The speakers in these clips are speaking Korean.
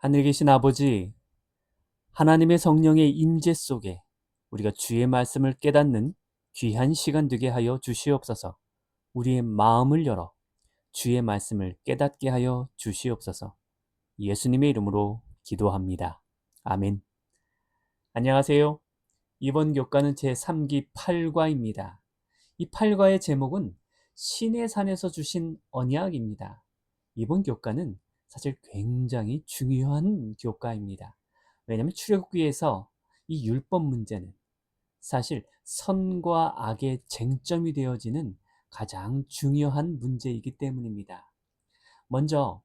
하늘에 계신 아버지, 하나님의 성령의 임재 속에 우리가 주의 말씀을 깨닫는 귀한 시간 되게 하여 주시옵소서. 우리의 마음을 열어 주의 말씀을 깨닫게 하여 주시옵소서. 예수님의 이름으로 기도합니다. 아멘. 안녕하세요. 이번 교과는 제 3기 8과입니다. 이 8과의 제목은 신의 산에서 주신 언약입니다. 이번 교과는 사실 굉장히 중요한 교과입니다. 왜냐하면 출애굽기에서 이 율법 문제는 사실 선과 악의 쟁점이 되어지는 가장 중요한 문제이기 때문입니다. 먼저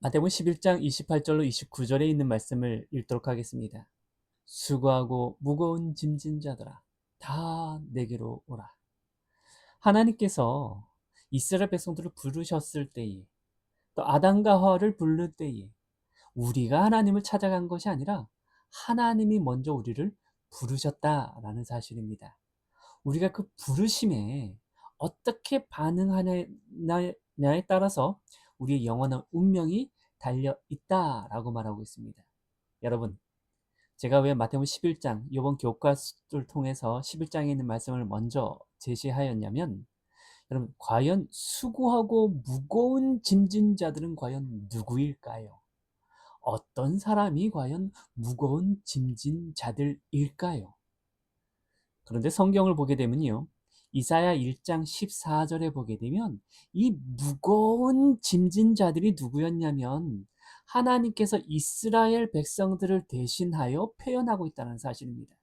마태복음 11장 28절로 29절에 있는 말씀을 읽도록 하겠습니다. 수고하고 무거운 짐진 자들아 다 내게로 오라. 하나님께서 이스라엘 백성들을 부르셨을 때에 또 아담과 하와를 부를 때에 우리가 하나님을 찾아간 것이 아니라 하나님이 먼저 우리를 부르셨다라는 사실입니다. 우리가 그 부르심에 어떻게 반응하냐에 따라서 우리의 영원한 운명이 달려 있다라고 말하고 있습니다. 여러분, 제가 왜 마태복음 11장 이번 교과를 통해서 11장에 있는 말씀을 먼저 제시하였냐면 여러분 과연 수고하고 무거운 짐진 자들은 과연 누구일까요? 어떤 사람이 과연 무거운 짐진 자들일까요? 그런데 성경을 보게 되면요. 이사야 1장 14절에 보게 되면 이 무거운 짐진 자들이 누구였냐면 하나님께서 이스라엘 백성들을 대신하여 표현하고 있다는 사실입니다.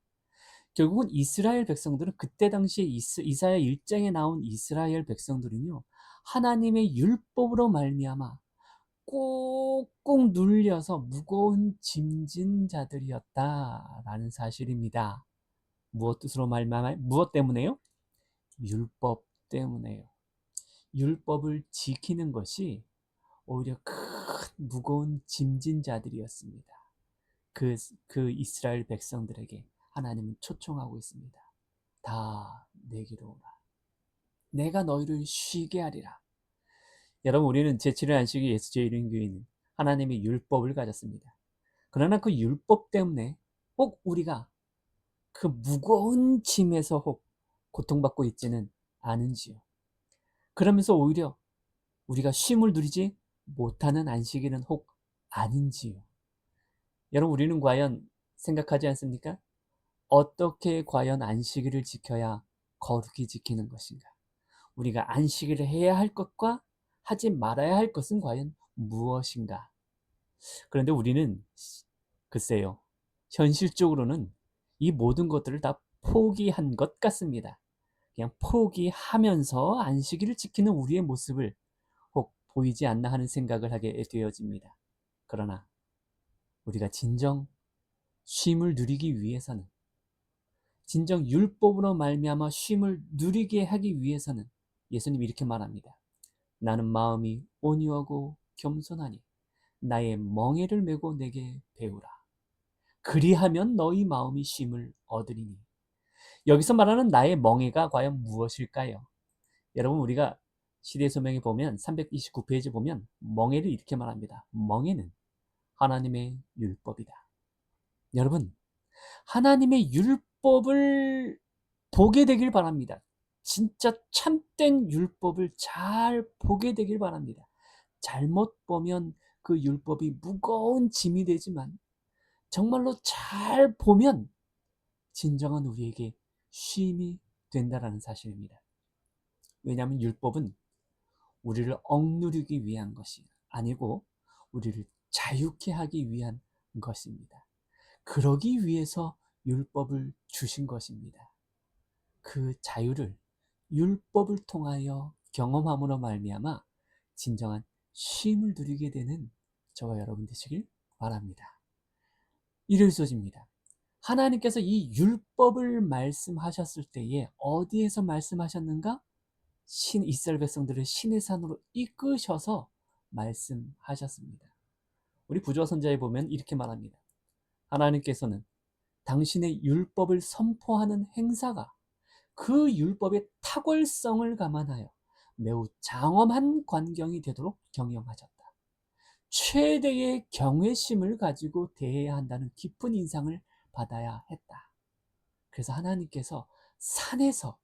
결국은 이스라엘 백성들은 그때 당시에 이사야 1장에 나온 이스라엘 백성들은요. 하나님의 율법으로 말미암아 꾹꾹 눌려서 무거운 짐진 자들이었다라는 사실입니다. 무엇 뜻으로 말미암아 무엇 때문에요? 율법 때문에요. 율법을 지키는 것이 오히려 큰 무거운 짐진 자들이었습니다. 그, 그 이스라엘 백성들에게 하나님은 초청하고 있습니다. 다 내게로 오라. 내가 너희를 쉬게 하리라. 여러분, 우리는 제7일 안식일 예수제 이름교회는 하나님의 율법을 가졌습니다. 그러나 그 율법 때문에 혹 우리가 그 무거운 짐에서 혹 고통받고 있지는 않은지요. 그러면서 오히려 우리가 쉼을 누리지 못하는 안식일은 혹 아닌지요. 여러분, 우리는 과연 생각하지 않습니까? 어떻게 과연 안식일을 지켜야 거룩히 지키는 것인가? 우리가 안식일을 해야 할 것과 하지 말아야 할 것은 과연 무엇인가? 그런데 우리는 글쎄요. 현실적으로는 이 모든 것들을 다 포기한 것 같습니다. 그냥 포기하면서 안식일을 지키는 우리의 모습을 혹 보이지 않나 하는 생각을 하게 되어집니다. 그러나 우리가 진정 쉼을 누리기 위해서는 진정 율법으로 말미암아 쉼을 누리게 하기 위해서는 예수님이 이렇게 말합니다. 나는 마음이 온유하고 겸손하니 나의 멍에를 메고 내게 배우라. 그리하면 너희 마음이 쉼을 얻으리니. 여기서 말하는 나의 멍에가 과연 무엇일까요? 여러분 우리가 시대 소명에 보면 329페이지 보면 멍에를 이렇게 말합니다. 멍에는 하나님의 율법이다. 여러분 하나님의 율법 율법을 보게 되길 바랍니다. 진짜 참된 율법을 잘 보게 되길 바랍니다. 잘못 보면 그 율법이 무거운 짐이 되지만 정말로 잘 보면 진정한 우리에게 쉼이 된다라는 사실입니다. 왜냐하면 율법은 우리를 억누르기 위한 것이 아니고 우리를 자유케 하기 위한 것입니다. 그러기 위해서 율법을 주신 것입니다. 그 자유를 율법을 통하여 경험함으로 말미암아 진정한 쉼을 누리게 되는 저와 여러분 되시길 바랍니다. 이일소집니다 하나님께서 이 율법을 말씀하셨을 때에 어디에서 말씀하셨는가? 신 이스라엘 백성들을 신의 산으로 이끄셔서 말씀하셨습니다. 우리 부조 선자에 보면 이렇게 말합니다. 하나님께서는 당신의 율법을 선포하는 행사가 그 율법의 탁월성을 감안하여 매우 장엄한 광경이 되도록 경영하셨다. 최대의 경외심을 가지고 대해야 한다는 깊은 인상을 받아야 했다. 그래서 하나님께서 산에서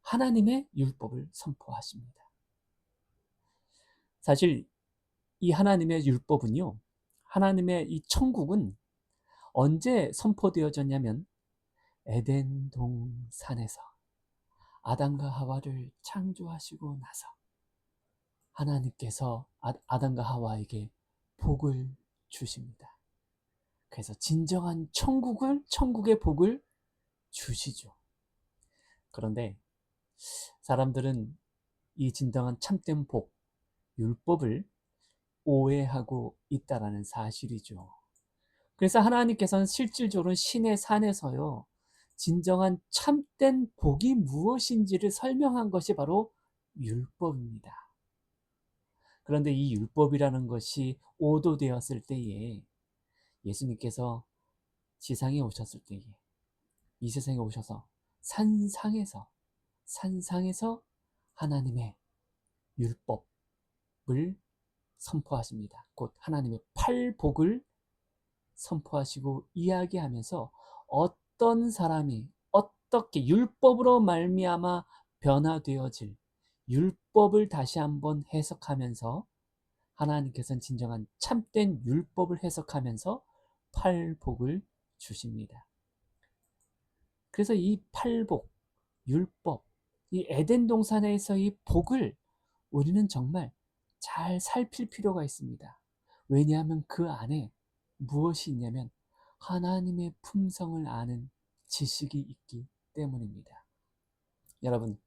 하나님의 율법을 선포하십니다. 사실 이 하나님의 율법은요, 하나님의 이 천국은 언제 선포되어졌냐면 에덴 동산에서 아담과 하와를 창조하시고 나서 하나님께서 아, 아담과 하와에게 복을 주십니다. 그래서 진정한 천국을 천국의 복을 주시죠. 그런데 사람들은 이 진정한 참된 복, 율법을 오해하고 있다라는 사실이죠. 그래서 하나님께서는 실질적으로 신의 산에서요, 진정한 참된 복이 무엇인지를 설명한 것이 바로 율법입니다. 그런데 이 율법이라는 것이 오도되었을 때에 예수님께서 지상에 오셨을 때에 이 세상에 오셔서 산상에서 산상에서 하나님의 율법을 선포하십니다. 곧 하나님의 팔복을 선포하시고 이야기하면서 어떤 사람이 어떻게 율법으로 말미암아 변화되어질 율법을 다시 한번 해석하면서 하나님께서는 진정한 참된 율법을 해석하면서 팔복을 주십니다. 그래서 이 팔복, 율법, 이 에덴 동산에서 이 복을 우리는 정말 잘 살필 필요가 있습니다. 왜냐하면 그 안에 무엇이 있냐면 하나님의 품성을 아는 지식이 있기 때문입니다. 여러분,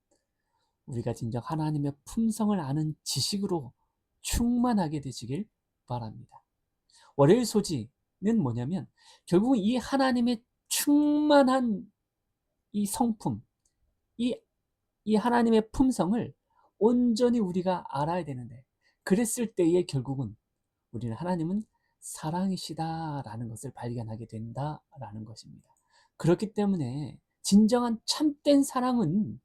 우리가 진정 하나님의 품성을 아는 지식으로 충만하게 되시길 바랍니다. 월요일 소지는 뭐냐면 결국 이 하나님의 충만한 이 성품, 이, 이 하나님의 품성을 온전히 우리가 알아야 되는데 그랬을 때에 결국은 우리는 하나님은 사랑이시다라는 것을 발견하게 된다라는 것입니다. 그렇기 때문에 진정한 참된 사랑은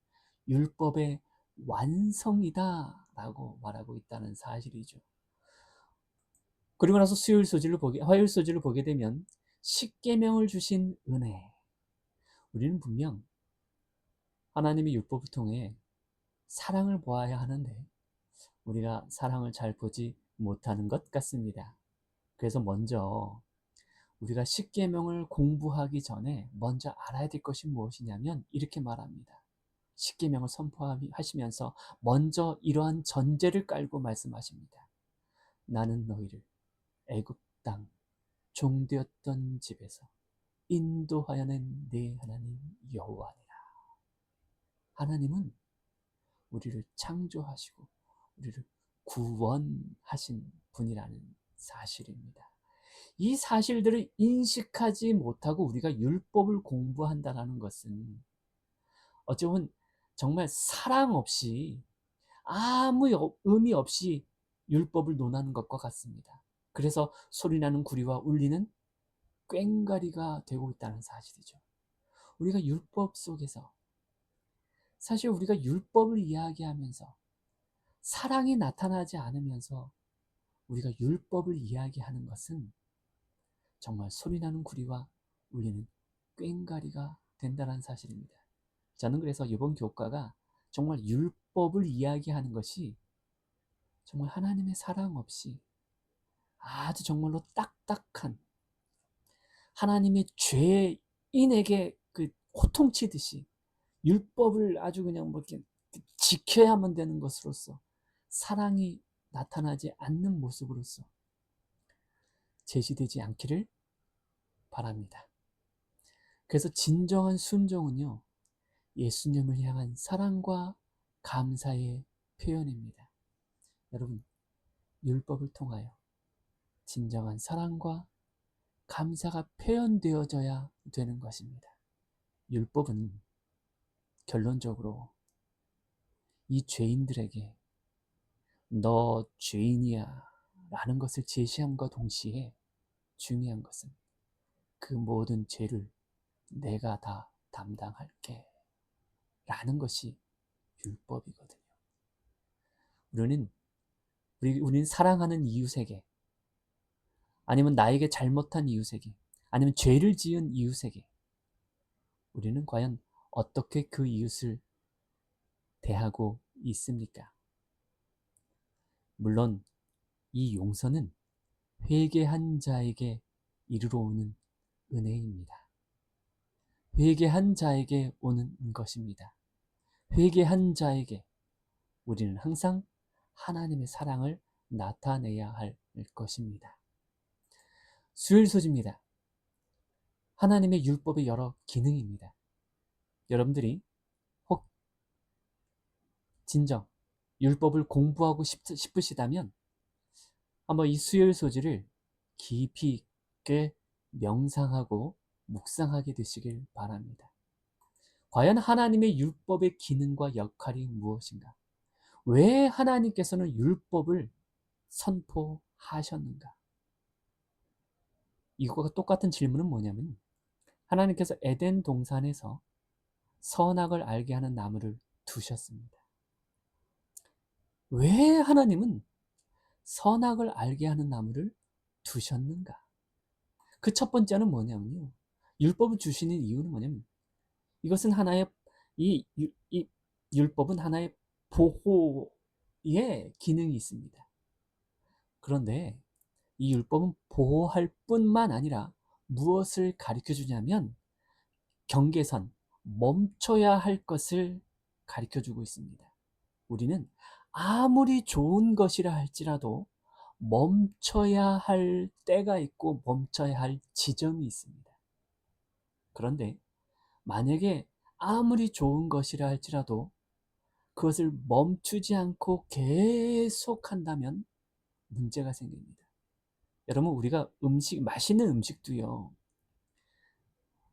율법의 완성이다라고 말하고 있다는 사실이죠. 그리고 나서 수요일 소지를 보게, 화요일 소지를 보게 되면 십계명을 주신 은혜. 우리는 분명 하나님의 율법을 통해 사랑을 보아야 하는데 우리가 사랑을 잘 보지 못하는 것 같습니다. 그래서 먼저 우리가 십계명을 공부하기 전에 먼저 알아야 될 것이 무엇이냐면 이렇게 말합니다. 십계명을 선포하시면서 먼저 이러한 전제를 깔고 말씀하십니다. 나는 너희를 애굽 땅 종되었던 집에서 인도하여낸 내 하나님 여호와니라. 하나님은 우리를 창조하시고 우리를 구원하신 분이라는 사실입니다. 이 사실들을 인식하지 못하고 우리가 율법을 공부한다는 것은 어찌 보면 정말 사랑 없이 아무 의미 없이 율법을 논하는 것과 같습니다. 그래서 소리나는 구리와 울리는 꽹가리가 되고 있다는 사실이죠. 우리가 율법 속에서 사실 우리가 율법을 이야기하면서 사랑이 나타나지 않으면서 우리가 율법을 이야기하는 것은 정말 소리나는 구리와 울리는 꽹가리가 된다는 사실입니다. 저는 그래서 이번 교과가 정말 율법을 이야기하는 것이 정말 하나님의 사랑 없이 아주 정말로 딱딱한 하나님의 죄인에게 그 호통치듯이 율법을 아주 그냥 뭐 이렇게 지켜야만 되는 것으로서 사랑이 나타나지 않는 모습으로서 제시되지 않기를 바랍니다. 그래서 진정한 순종은요, 예수님을 향한 사랑과 감사의 표현입니다. 여러분, 율법을 통하여 진정한 사랑과 감사가 표현되어져야 되는 것입니다. 율법은 결론적으로 이 죄인들에게 너 죄인이야 라는 것을 제시함과 동시에 중요한 것은 그 모든 죄를 내가 다 담당할게 라는 것이 율법이거든요. 우리는 우리, 우리는 사랑하는 이웃에게 아니면 나에게 잘못한 이웃에게, 아니면 죄를 지은 이웃에게 우리는 과연 어떻게 그 이웃을 대하고 있습니까? 물론 이 용서는 회개한 자에게 이르러 오는 은혜입니다. 회개한 자에게 오는 것입니다. 회개한 자에게 우리는 항상 하나님의 사랑을 나타내야 할 것입니다. 수요일 소지입니다. 하나님의 율법의 여러 기능입니다. 여러분들이 혹 진정 율법을 공부하고 싶으시다면 한번 이 수요일 소지를 깊이 있게 명상하고 묵상하게 되시길 바랍니다. 과연 하나님의 율법의 기능과 역할이 무엇인가? 왜 하나님께서는 율법을 선포하셨는가? 이거가 똑같은 질문은 뭐냐면 하나님께서 에덴 동산에서 선악을 알게 하는 나무를 두셨습니다. 왜 하나님은 선악을 알게 하는 나무를 두셨는가? 그 첫 번째는 뭐냐면요. 율법을 주시는 이유는 뭐냐면 이것은 하나의 이, 이 율법은 하나의 보호의 기능이 있습니다. 그런데 이 율법은 보호할 뿐만 아니라 무엇을 가르쳐 주냐면 경계선, 멈춰야 할 것을 가르쳐 주고 있습니다. 우리는 아무리 좋은 것이라 할지라도 멈춰야 할 때가 있고 멈춰야 할 지점이 있습니다. 그런데 만약에 아무리 좋은 것이라 할지라도 그것을 멈추지 않고 계속 한다면 문제가 생깁니다. 여러분, 우리가 음식, 맛있는 음식도요,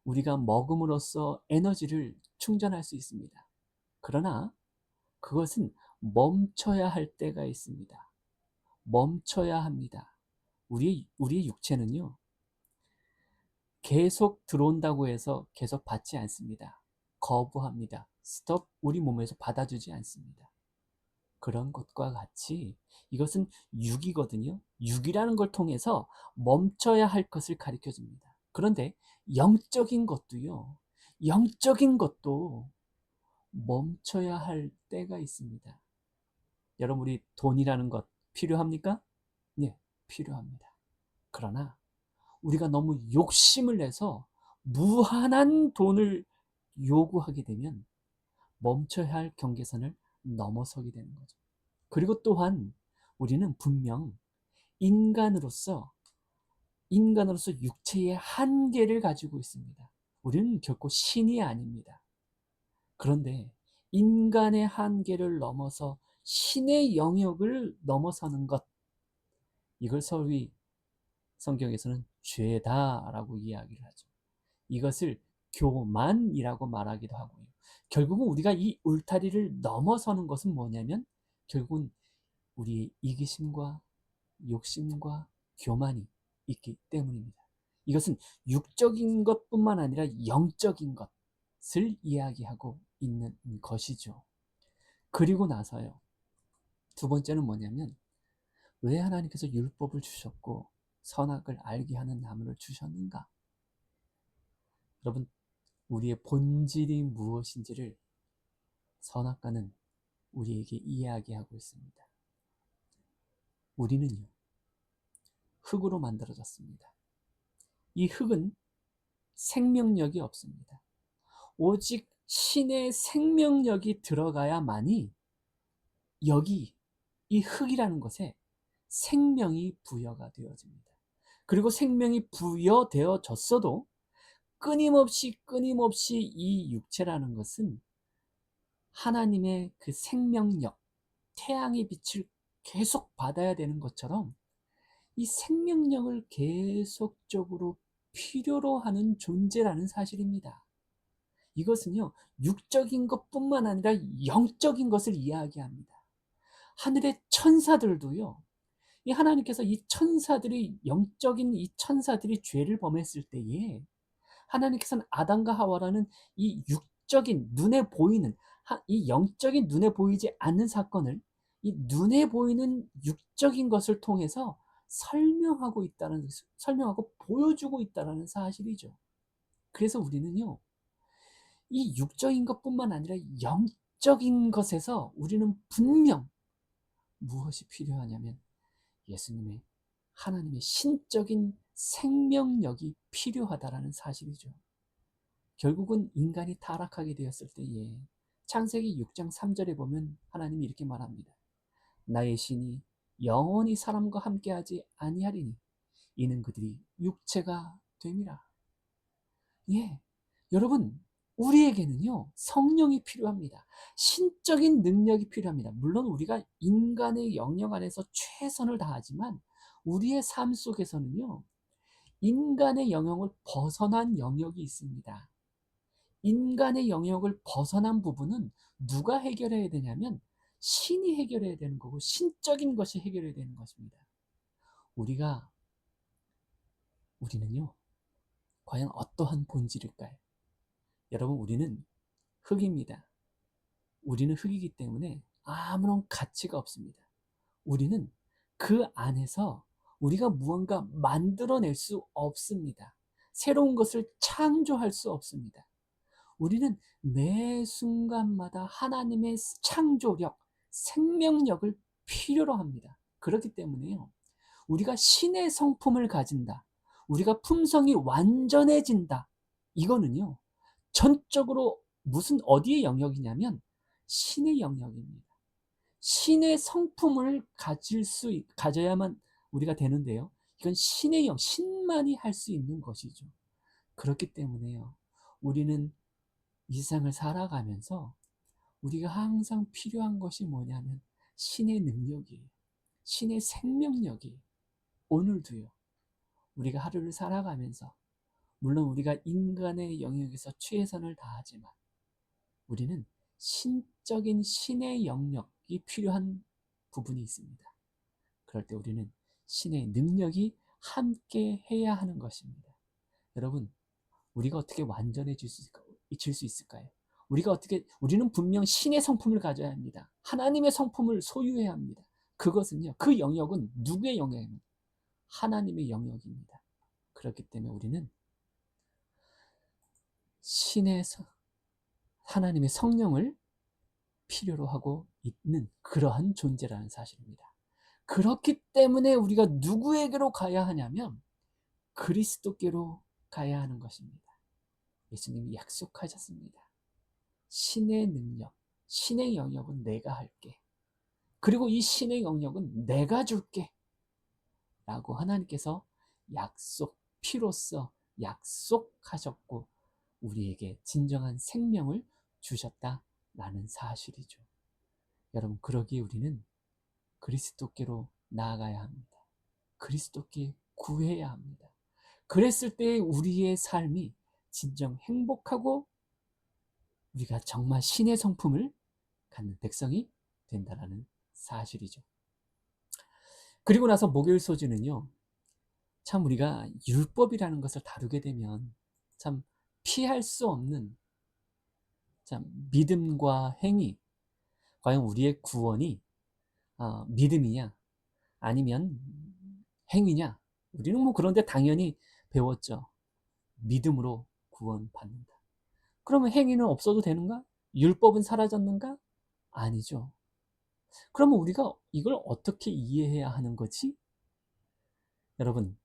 우리가 먹음으로써 에너지를 충전할 수 있습니다. 그러나 그것은 멈춰야 할 때가 있습니다. 멈춰야 합니다. 우리, 우리의 육체는요, 계속 들어온다고 해서 계속 받지 않습니다. 거부합니다. 스톱, 우리 몸에서 받아주지 않습니다. 그런 것과 같이 이것은 육이거든요. 육이라는 걸 통해서 멈춰야 할 것을 가르쳐 줍니다. 그런데 영적인 것도요. 영적인 것도 멈춰야 할 때가 있습니다. 여러분 우리 돈이라는 것 필요합니까? 네, 필요합니다. 그러나 우리가 너무 욕심을 내서 무한한 돈을 요구하게 되면 멈춰야 할 경계선을 넘어서게 되는 거죠. 그리고 또한 우리는 분명 인간으로서 인간으로서 육체의 한계를 가지고 있습니다. 우리는 결코 신이 아닙니다. 그런데 인간의 한계를 넘어서 신의 영역을 넘어서는 것 이걸 서위 성경에서는 죄다라고 이야기를 하죠. 이것을 교만이라고 말하기도 하고요. 결국은 우리가 이 울타리를 넘어서는 것은 뭐냐면 결국은 우리의 이기심과 욕심과 교만이 있기 때문입니다. 이것은 육적인 것뿐만 아니라 영적인 것을 이야기하고 있는 것이죠. 그리고 나서요. 두 번째는 뭐냐면 왜 하나님께서 율법을 주셨고 선악을 알게 하는 나무를 주셨는가? 여러분, 우리의 본질이 무엇인지를 선악과는 우리에게 이야기하고 있습니다. 우리는요, 흙으로 만들어졌습니다. 이 흙은 생명력이 없습니다. 오직 신의 생명력이 들어가야만이 여기 이 흙이라는 것에 생명이 부여가 되어집니다. 그리고 생명이 부여되어졌어도 끊임없이 끊임없이 이 육체라는 것은 하나님의 그 생명력, 태양의 빛을 계속 받아야 되는 것처럼 이 생명력을 계속적으로 필요로 하는 존재라는 사실입니다. 이것은요, 육적인 것 뿐만 아니라 영적인 것을 이야기합니다. 하늘의 천사들도요, 이 하나님께서 이 천사들이, 영적인 이 천사들이 죄를 범했을 때에 하나님께서는 아담과 하와라는 이 육적인 눈에 보이는 이 영적인 눈에 보이지 않는 사건을 이 눈에 보이는 육적인 것을 통해서 설명하고 있다는 설명하고 보여주고 있다는 사실이죠. 그래서 우리는요. 이 육적인 것뿐만 아니라 영적인 것에서 우리는 분명 무엇이 필요하냐면 예수님의 하나님의 신적인 생명력이 필요하다라는 사실이죠. 결국은 인간이 타락하게 되었을 때에 창세기 6장 3절에 보면 하나님이 이렇게 말합니다. 나의 신이 영원히 사람과 함께하지 아니하리니 이는 그들이 육체가 됨이라. 예, 여러분 우리에게는요 성령이 필요합니다. 신적인 능력이 필요합니다. 물론 우리가 인간의 영역 안에서 최선을 다하지만 우리의 삶 속에서는요 인간의 영역을 벗어난 영역이 있습니다. 인간의 영역을 벗어난 부분은 누가 해결해야 되냐면 신이 해결해야 되는 거고 신적인 것이 해결해야 되는 것입니다. 우리가 우리는요 과연 어떠한 본질일까요? 여러분 우리는 흙입니다. 우리는 흙이기 때문에 아무런 가치가 없습니다. 우리는 그 안에서 우리가 무언가 만들어낼 수 없습니다. 새로운 것을 창조할 수 없습니다. 우리는 매 순간마다 하나님의 창조력, 생명력을 필요로 합니다. 그렇기 때문에요. 우리가 신의 성품을 가진다. 우리가 품성이 완전해진다. 이거는요. 전적으로 무슨 어디의 영역이냐면 신의 영역입니다. 신의 성품을 가질 수 가져야만 우리가 되는데요. 이건 신의 영, 신만이 할 수 있는 것이죠. 그렇기 때문에요. 우리는 이 세상을 살아가면서 우리가 항상 필요한 것이 뭐냐면 신의 능력이에요. 신의 생명력이 오늘도요. 우리가 하루를 살아가면서 물론 우리가 인간의 영역에서 최선을 다하지만 우리는 신적인 신의 영역이 필요한 부분이 있습니다. 그럴 때 우리는 신의 능력이 함께 해야 하는 것입니다. 여러분, 우리가 어떻게 완전해질 수 있을까요? 잊힐 수 있을까요? 우리가 어떻게 우리는 분명 신의 성품을 가져야 합니다. 하나님의 성품을 소유해야 합니다. 그것은요. 그 영역은 누구의 영역입니까? 하나님의 영역입니다. 그렇기 때문에 우리는 신의 하나님의 성령을 필요로 하고 있는 그러한 존재라는 사실입니다. 그렇기 때문에 우리가 누구에게로 가야 하냐면 그리스도께로 가야 하는 것입니다. 예수님이 약속하셨습니다. 신의 능력, 신의 영역은 내가 할게. 그리고 이 신의 영역은 내가 줄게. 라고 하나님께서 약속, 피로써 약속하셨고, 우리에게 진정한 생명을 주셨다라는 사실이죠. 여러분, 그러기에 우리는 그리스도께로 나아가야 합니다. 그리스도께 구해야 합니다. 그랬을 때 우리의 삶이 진정 행복하고 우리가 정말 신의 성품을 갖는 백성이 된다라는 사실이죠. 그리고 나서 목요일 소주는요. 참 우리가 율법이라는 것을 다루게 되면 참 피할 수 없는 참 믿음과 행위 과연 우리의 구원이 어, 믿음이냐 아니면 행위냐 우리는 뭐 그런데 당연히 배웠죠. 믿음으로 구원받는다. 그러면 행위는 없어도 되는가? 율법은 사라졌는가? 아니죠. 그러면 우리가 이걸 어떻게 이해해야 하는 거지? 여러분,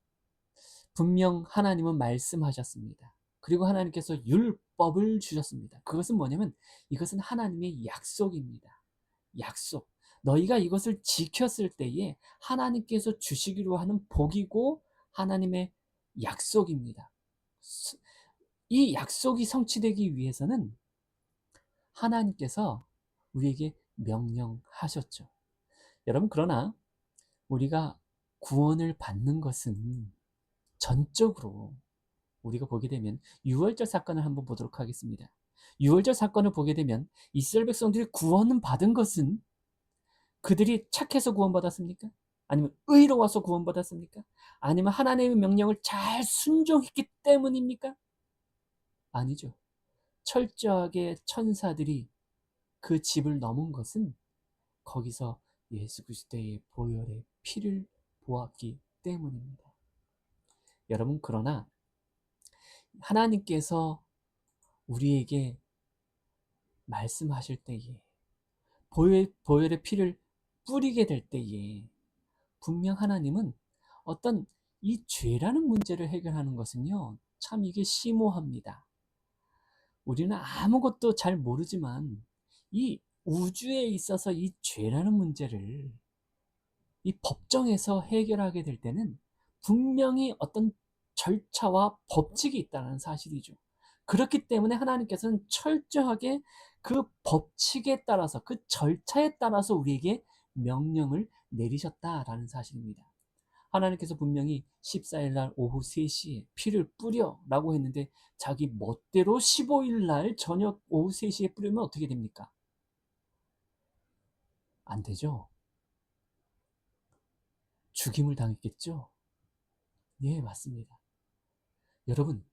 분명 하나님은 말씀하셨습니다. 그리고 하나님께서 율법을 주셨습니다. 그것은 뭐냐면 이것은 하나님의 약속입니다. 약속. 너희가 이것을 지켰을 때에 하나님께서 주시기로 하는 복이고 하나님의 약속입니다. 이 약속이 성취되기 위해서는 하나님께서 우리에게 명령하셨죠. 여러분, 그러나 우리가 구원을 받는 것은 전적으로 우리가 보게 되면 유월절 사건을 한번 보도록 하겠습니다. 유월절 사건을 보게 되면 이스라엘 백성들이 구원을 받은 것은 그들이 착해서 구원받았습니까? 아니면 의로워서 구원받았습니까? 아니면 하나님의 명령을 잘 순종했기 때문입니까? 아니죠. 철저하게 천사들이 그 집을 넘은 것은 거기서 예수 그리스도의 보혈의 피를 보았기 때문입니다. 여러분, 그러나 하나님께서 우리에게 말씀하실 때에 보혈, 보혈의 피를 뿌리게 될 때에 분명 하나님은 어떤 이 죄라는 문제를 해결하는 것은요, 참 이게 심오합니다. 우리는 아무것도 잘 모르지만 이 우주에 있어서 이 죄라는 문제를 이 법정에서 해결하게 될 때는 분명히 어떤 절차와 법칙이 있다는 사실이죠. 그렇기 때문에 하나님께서는 철저하게 그 법칙에 따라서 그 절차에 따라서 우리에게 명령을 내리셨다라는 사실입니다. 하나님께서 분명히 14일 날 오후 3시에 피를 뿌려 라고 했는데 자기 멋대로 15일 날 저녁 오후 3시에 뿌리면 어떻게 됩니까? 안 되죠. 죽임을 당했겠죠? 예, 맞습니다. 여러분,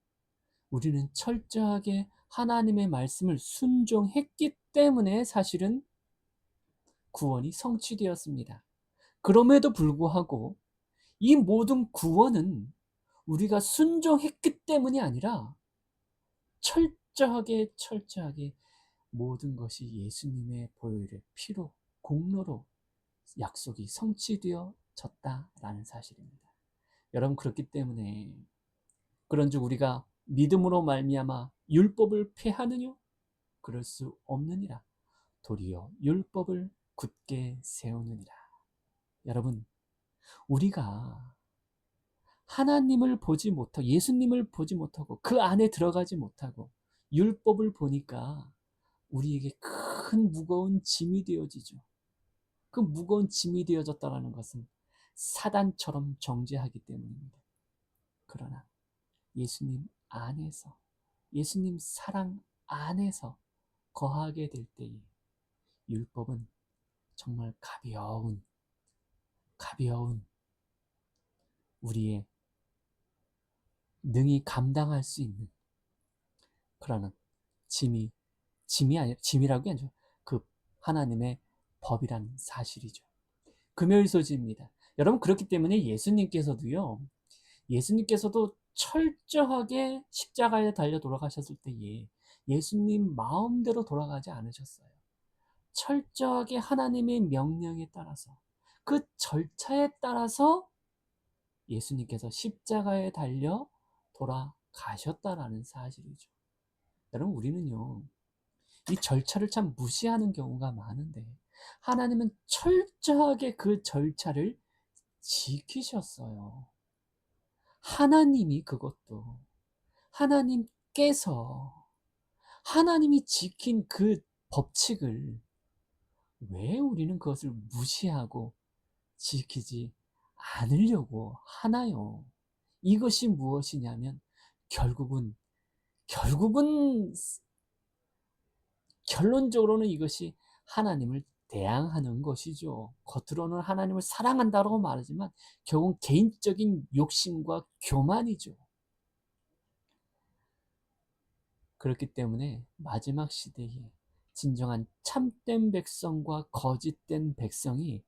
우리는 철저하게 하나님의 말씀을 순종했기 때문에 사실은 구원이 성취되었습니다. 그럼에도 불구하고 이 모든 구원은 우리가 순종했기 때문이 아니라 철저하게 철저하게 모든 것이 예수님의 보혈의 피로 공로로 약속이 성취되어졌다라는 사실입니다. 여러분 그렇기 때문에 그런즉 우리가 믿음으로 말미암아 율법을 폐하느뇨? 그럴 수 없느니라. 도리어 율법을 굳게 세우느니라. 여러분, 우리가 하나님을 보지 못하고 예수님을 보지 못하고 그 안에 들어가지 못하고 율법을 보니까 우리에게 큰 무거운 짐이 되어지죠. 그 무거운 짐이 되어졌다는 것은 사단처럼 정죄하기 때문입니다. 그러나 예수님 안에서 예수님 사랑 안에서 거하게 될 때에 율법은 정말 가벼운 가벼운 우리의 능히 감당할 수 있는 그러는 짐이 짐이 아니 짐이라고 하죠. 그 하나님의 법이란 사실이죠. 금요일 소지입니다. 여러분 그렇기 때문에 예수님께서도요. 예수님께서도 철저하게 십자가에 달려 돌아가셨을 때에 예수님 마음대로 돌아가지 않으셨어요. 철저하게 하나님의 명령에 따라서 그 절차에 따라서 예수님께서 십자가에 달려 돌아가셨다라는 사실이죠. 여러분 우리는요. 이 절차를 참 무시하는 경우가 많은데 하나님은 철저하게 그 절차를 지키셨어요. 하나님이 그것도 하나님께서 하나님이 지킨 그 법칙을 왜 우리는 그것을 무시하고 지키지 않으려고 하나요? 이것이 무엇이냐면 결국은 결국은 결론적으로는 이것이 하나님을 대항하는 것이죠. 겉으로는 하나님을 사랑한다고 말하지만 결국 개인적인 욕심과 교만이죠. 그렇기 때문에 마지막 시대에 진정한 참된 백성과 거짓된 백성이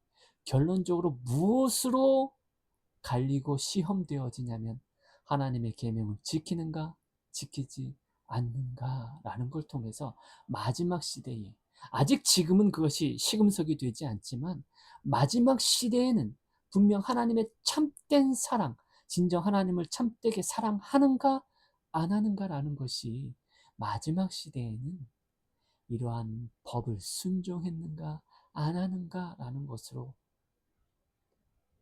결론적으로 무엇으로 갈리고 시험되어지냐면 하나님의 계명을 지키는가 지키지 않는가라는 걸 통해서 마지막 시대에 아직 지금은 그것이 시금석이 되지 않지만 마지막 시대에는 분명 하나님의 참된 사랑, 진정 하나님을 참되게 사랑하는가 안 하는가라는 것이 마지막 시대에는 이러한 법을 순종했는가 안 하는가라는 것으로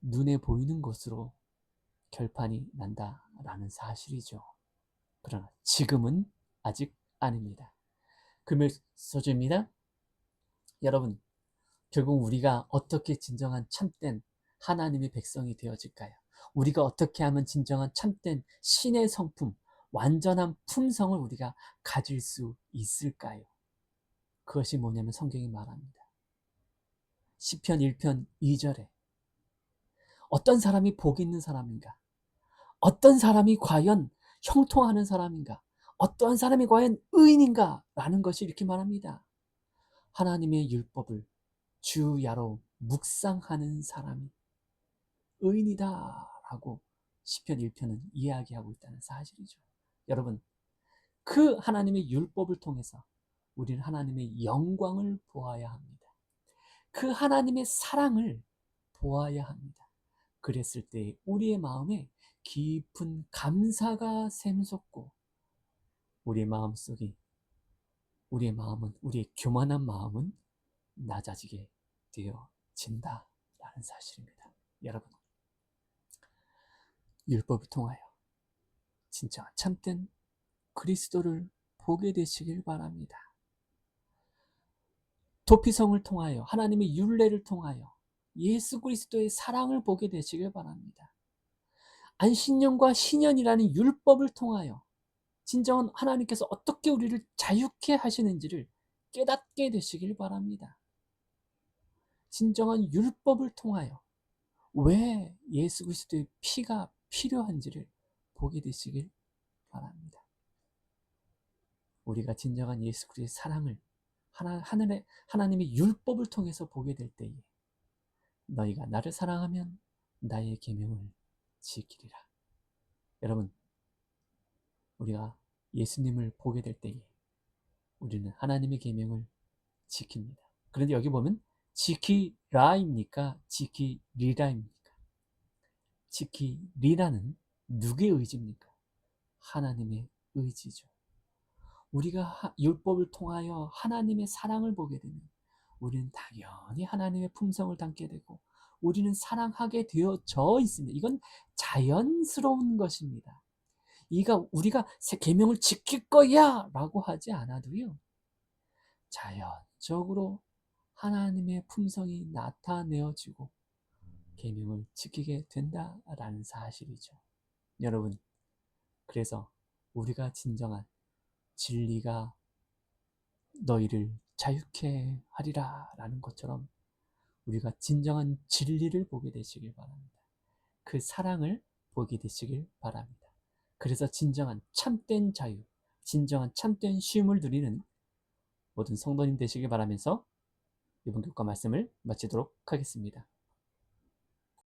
눈에 보이는 것으로 결판이 난다라는 사실이죠. 그러나 지금은 아직 아닙니다. 금요 소주입니다. 여러분, 결국 우리가 어떻게 진정한 참된 하나님의 백성이 되어질까요? 우리가 어떻게 하면 진정한 참된 신의 성품, 완전한 품성을 우리가 가질 수 있을까요? 그것이 뭐냐면 성경이 말합니다. 시편 1편 2절에 어떤 사람이 복 있는 사람인가? 어떤 사람이 과연 형통하는 사람인가? 어떠한 사람이 과연 의인인가? 라는 것이 이렇게 말합니다. 하나님의 율법을 주야로 묵상하는 사람이 의인이다. 라고 시편 1편은 이야기하고 있다는 사실이죠. 여러분, 그 하나님의 율법을 통해서 우리는 하나님의 영광을 보아야 합니다. 그 하나님의 사랑을 보아야 합니다. 그랬을 때 우리의 마음에 깊은 감사가 샘솟고 우리의 마음속에 우리의 마음은 우리의 교만한 마음은 낮아지게 되어진다라는 사실입니다. 여러분 율법을 통하여 진짜 참된 그리스도를 보게 되시길 바랍니다. 도피성을 통하여 하나님의 윤례를 통하여 예수 그리스도의 사랑을 보게 되시길 바랍니다. 안신년과 신년이라는 율법을 통하여 진정한 하나님께서 어떻게 우리를 자유케 하시는지를 깨닫게 되시길 바랍니다. 진정한 율법을 통하여 왜 예수 그리스도의 피가 필요한지를 보게 되시길 바랍니다. 우리가 진정한 예수 그리스도의 사랑을 하나, 하늘의 하나님의 율법을 통해서 보게 될 때에 너희가 나를 사랑하면 나의 계명을 지키리라. 여러분, 우리가 예수님을 보게 될 때에 우리는 하나님의 계명을 지킵니다. 그런데 여기 보면 지키라입니까? 지키리라입니까? 지키리라는 누구의 의지입니까? 하나님의 의지죠. 우리가 율법을 통하여 하나님의 사랑을 보게 되면 우리는 당연히 하나님의 품성을 담게 되고 우리는 사랑하게 되어져 있습니다. 이건 자연스러운 것입니다. 이가 우리가 새 계명을 지킬 거야라고 하지 않아도요. 자연적으로 하나님의 품성이 나타내어지고 계명을 지키게 된다라는 사실이죠. 여러분, 그래서 우리가 진정한 진리가 너희를 자유케 하리라 라는 것처럼 우리가 진정한 진리를 보게 되시길 바랍니다. 그 사랑을 보게 되시길 바랍니다. 그래서 진정한 참된 자유, 진정한 참된 쉼을 누리는 모든 성도님 되시길 바라면서 이번 교과 말씀을 마치도록 하겠습니다.